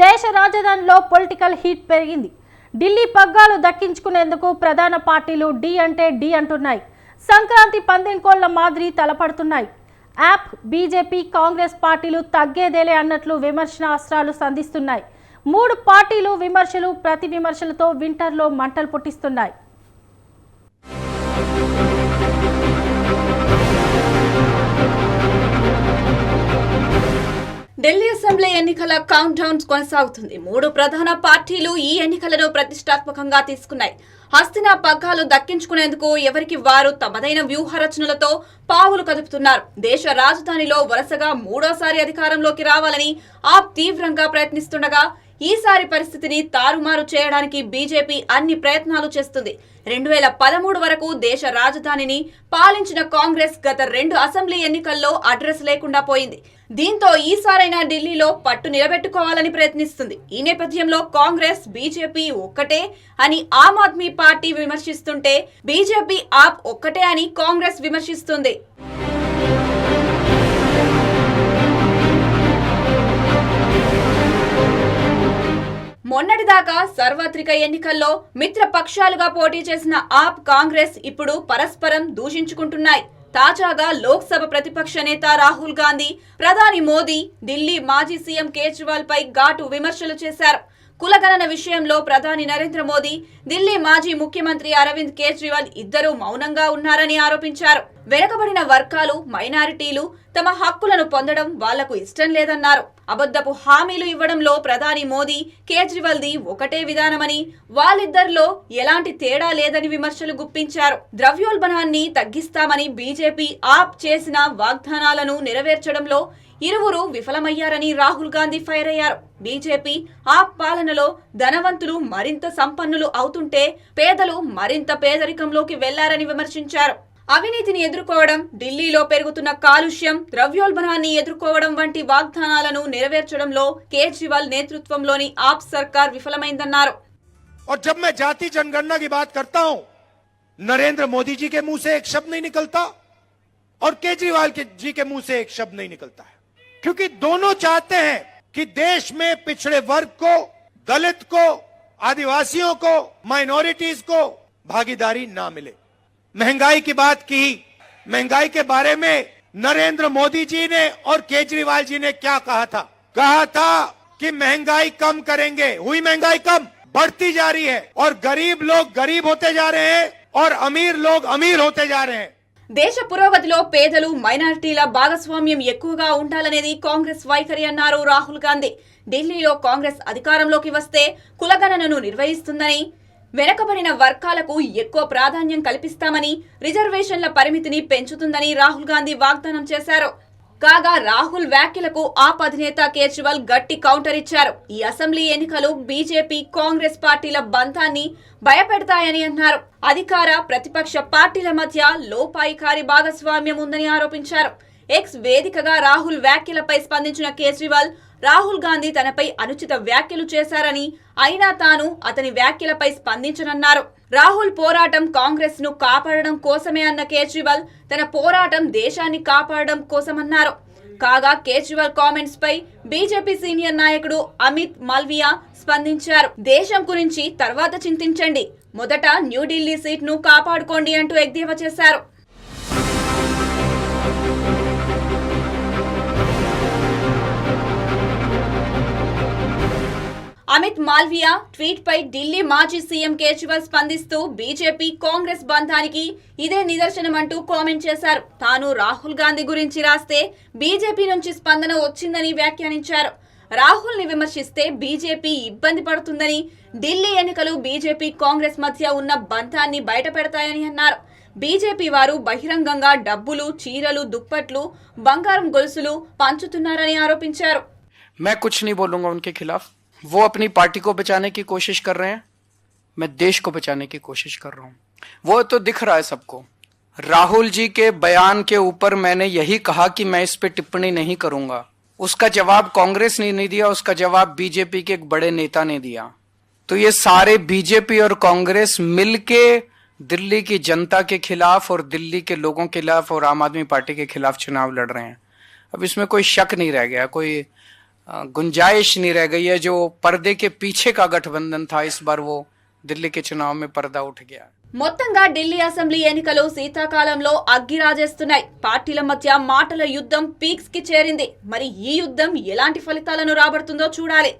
దేశ రాజధానిలో political heat పెరిగింది. ఢిల్లీ పగ్గాలు దక్కించుకునేందుకు ప్రధాన పార్టీలు డి అంటే డి అంటున్నాయి. సంక్రాంతి పందెంకోళ్ళ మాదిరి తలపడుతున్నాయి. యాప్ బీజేపీ కాంగ్రెస్ పార్టీలు తగ్గేదేలే అన్నట్లు విమర్శన అస్త్రాలు సంధిస్తున్నాయి. మూడు పార్టీలు విమర్శలు ప్రతి విమర్శలతో వింటర్లో మంటలు పుట్టిస్తున్నాయి. ఢిల్లీ అసెంబ్లీ ఎన్నికల కౌంట్ డౌన్ కొనసాగుతుంది. మూడు ప్రధాన పార్టీలు ఈ ఎన్నికలను ప్రతిష్టాత్మకంగా తీసుకున్నాయి. హస్తిన పగ్గాలు దక్కించుకునేందుకు ఎవరికి వారు తమదైన వ్యూహ రచనలతో పావులు కదుపుతున్నారు. దేశ రాజధానిలో వరుసగా మూడోసారి అధికారంలోకి రావాలని ఆప్ తీవ్రంగా ప్రయత్నిస్తుండగా ఈసారి పరిస్థితిని తారుమారు చేయడానికి బీజేపీ అన్ని ప్రయత్నాలు చేస్తుంది. రెండు వేల పదమూడు వరకు దేశ రాజధానిని పాలించిన కాంగ్రెస్ గత రెండు అసెంబ్లీ ఎన్నికల్లో అడ్రస్ లేకుండా పోయింది. దీంతో ఈసారైనా ఢిల్లీలో పట్టు నిలబెట్టుకోవాలని ప్రయత్నిస్తుంది. ఈ నేపథ్యంలో కాంగ్రెస్ బీజేపీ ఒక్కటే అని ఆమ్ ఆద్మీ పార్టీ విమర్శిస్తుంటే బీజేపీ ఆప్ ఒక్కటే అని కాంగ్రెస్ విమర్శిస్తుంది. మొన్నటిదాకా సార్వత్రిక ఎన్నికల్లో మిత్రపక్షాలుగా పోటీ చేసిన ఆప్ కాంగ్రెస్ ఇప్పుడు పరస్పరం దూషించుకుంటున్నాయి. తాజాగా లోక్సభ ప్రతిపక్ష నేత రాహుల్ గాంధీ ప్రధాని మోదీ ఢిల్లీ మాజీ సీఎం కేజ్రీవాల్ పై ఘాటు విమర్శలు చేశారు. కులగణన విషయంలో ప్రధాని నరేంద్ర మోదీ ఢిల్లీ మాజీ ముఖ్యమంత్రి అరవింద్ కేజ్రీవాల్ ఇద్దరూ మౌనంగా ఉన్నారని ఆరోపించారు. వెనకబడిన వర్గాలు మైనారిటీలు తమ హక్కులను పొందడం వాళ్ళకు ఇష్టం లేదన్నారు. అబద్ధపు హామీలు ఇవ్వడంలో ప్రధాని మోదీ కేజ్రీవాల్ది ఒకటే విధానమని వాళ్ళిద్దరిలో ఎలాంటి తేడా లేదని విమర్శలు గుప్పించారు. ద్రవ్యోల్బణాన్ని తగ్గిస్తామని బీజేపీ ఆప్ చేసిన వాగ్దానాలను నెరవేర్చడంలో ఇరువురు విఫలమయ్యారని రాహుల్ గాంధీ ఫైర్ అయ్యారు బీజేపీ ఆప్ పాలనలో ధనవంతులు మరింత సంపన్నులు అవుతుంటే పేదలు మరింత పేదరికంలోకి వెళ్లారని విమర్శించారు అవినీతిని ఎదుర్కోవడం ఢిల్లీలో పెరుగుతున్న కాలుష్యం ద్రవ్యోల్బణాన్ని ఎదుర్కోవడం వంటి వాగ్దానాలను నెరవేర్చడంలో కేజ్రీవాల్ నేతృత్వంలోని ఆప్ సర్కార్ విఫలమైందన్నారు और जब मैं जाति जनगणना की बात करता हूं नरेंद्र मोदी जी के मुंह से एक शब्द नहीं निकलता और केजरीवाल के जी के मुंह से एक शब्द नहीं निकलता है क्योंकि दोनों चाहते हैं कि देश में पिछड़े वर्ग को, दलित को, आदिवासियों को माइनॉरिटीज को भागीदारी ना मिले। महँगाई की बात की। महँगाई के बारे में नरेंद्र मोदी जी ने और केजरीवाल जी ने क्या कहा था? कहा था कि महँगाई कम करेंगे। हुई महँगाई कम, बढ़ती जा रही है और गरीब लोग गरीब होते जा रहे हैं और अमीर लोग अमीर होते जा रहे हैं। దేశ పురోగతిలో పేదలు మైనారిటీల భాగస్వామ్యం ఎక్కువగా ఉండాలనేది కాంగ్రెస్ వైఖరి అన్నారు రాహుల్ గాంధీ. ఢిల్లీలో కాంగ్రెస్ అధికారంలోకి వస్తే కులగణనను నిర్వహిస్తుందని వెనకబడిన వర్గాలకు ఎక్కువ ప్రాధాన్యం కల్పిస్తామని రిజర్వేషన్ల పరిమితిని పెంచుతుందని రాహుల్ గాంధీ వాగ్దానం చేశారు. కాగా రాహుల్ వ్యాఖ్యలకు ఆప్ అధినేత కేజ్రీవాల్ గట్టి కౌంటర్ ఇచ్చారు. ఈ అసెంబ్లీ ఎన్నికలు బీజేపీ కాంగ్రెస్ పార్టీల బంధాన్ని భయపెడతాయని అన్నారు. అధికార ప్రతిపక్ష పార్టీల మధ్య లోపాయికారి భాగస్వామ్యం ఉందని ఆరోపించారు. ఎక్స్ వేదికగా రాహుల్ వ్యాఖ్యలపై స్పందించిన కేజ్రీవాల్ రాహుల్ గాంధీ తనపై అనుచిత వ్యాఖ్యలు చేశారని అయినా తాను అతని వ్యాఖ్యలపై స్పందించనన్నారు. రాహుల్ పోరాటం కాంగ్రెస్ను కాపాడడం కోసమే అన్న కేజ్రీవాల్ తన పోరాటం దేశాన్ని కాపాడడం కోసమన్నారు. కాగా కేజ్రీవాల్ కామెంట్స్ పై బీజేపీ సీనియర్ నాయకుడు అమిత్ మాల్వియా స్పందించారు. దేశం గురించి తర్వాత చింతించండి. మొదట న్యూఢిల్లీ సీట్ను కాపాడుకోండి అంటూ ఎద్దేవా చేశారు. అమిత్ మాల్వియా ట్వీట్ పై ఢిల్లీ మాజీ సీఎం కేజ్రీవాల్ స్పందిస్తూ బీజేపీ కాంగ్రెస్ బంధానికి ఇదే నిదర్శనమంటూ కామెంట్ చేశారు తాను రాహుల్ గాంధీ గురించి రాస్తే బీజేపీ నుంచి స్పందన వచ్చిందని వ్యాఖ్యానించారు రాహుల్ ని విమర్శిస్తే బీజేపీ ఇబ్బంది పడుతుందని ఢిల్లీ ఎన్నికలు బీజేపీ కాంగ్రెస్ మధ్య ఉన్న బంధాన్ని బయటపెడతాయని అన్నారు బీజేపీ వారు బహిరంగంగా డబ్బులు చీరలు దుప్పట్లు బంగారం గొలుసులు పంచుతున్నారని ఆరోపించారు मैं कुछ नहीं बोलूंगा उनके खिलाफ वो अपनी पार्टी को बचाने की कोशिश कर रहे हैं, मैं देश को बचाने की कोशिश कर रहा हूँ। वो तो दिख रहा है सबको। राहुल जी के बयान के ऊपर मैंने यही कहा कि मैं इस पर टिप्पणी नहीं करूँगा। उसका जवाब कांग्रेस ने नहीं दिया, उसका जवाब बीजेपी के एक बड़े नेता ने दिया। तो ये सारे बीजेपी और कांग्रेस मिलके दिल्ली की जनता के खिलाफ और दिल्ली के लोगों के खिलाफ और आम आदमी पार्टी के खिलाफ चुनाव लड़ रहे हैं। अब इसमें कोई शक नहीं रह गया, कोई गुंजाइश नहीं रह गई है जो पर्दे के पीछे का गठबंधन था इस बार वो दिल्ली के चुनाव में पर्दा उठ गया మొత్తంగా ఢిల్లీ అసెంబ్లీ ఎన్నికలు శీతాకాలంలో అగ్గి రాజేస్తున్నాయి పార్టీల మధ్య మాటల యుద్ధం పీక్స్ కి చేరింది మరి ఈ యుద్ధం ఎలాంటి ఫలితాలను రాబడుతుందో చూడాలి